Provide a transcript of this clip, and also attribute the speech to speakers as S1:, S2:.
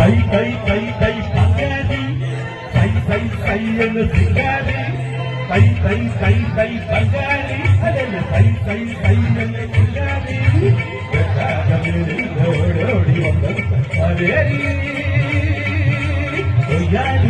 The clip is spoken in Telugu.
S1: కై కై కై కై పంగాది. కై కై కై ఎను సింగాది. కై కై కై కై పంగాది. అదెను కై కై కై ఎను సింగాది. గతాగమిరి ఓడోడి వందరు అదేరి ఒయ్యాలి